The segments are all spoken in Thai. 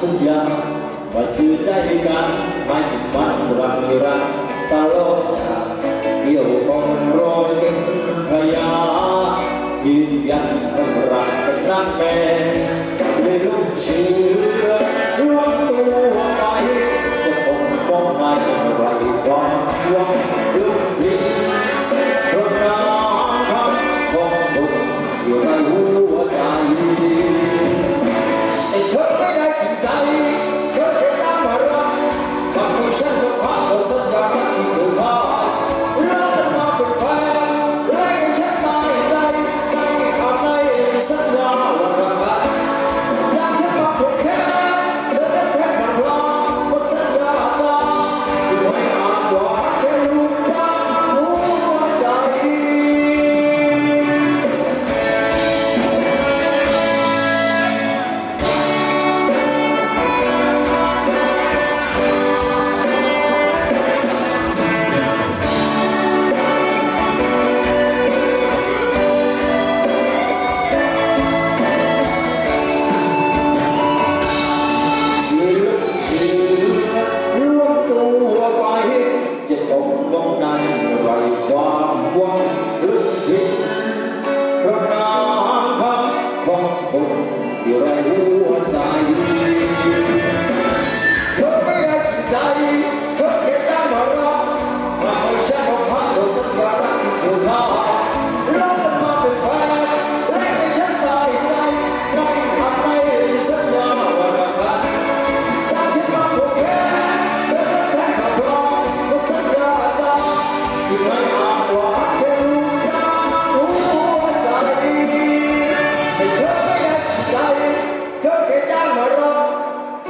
สัญญาว่าสื่อใจกันไม่ติดวันรันรักตลอดเกี่ยวกองรอย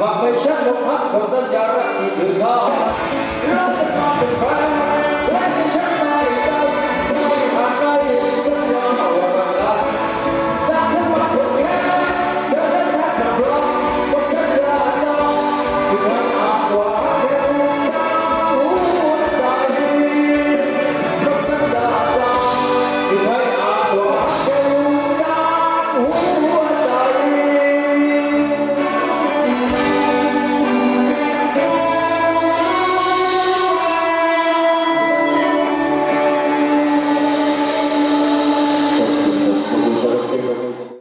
ความไม่ชักลงพักคนสัญญารักที่ถือทอดรักเป็นความเป็นแฟน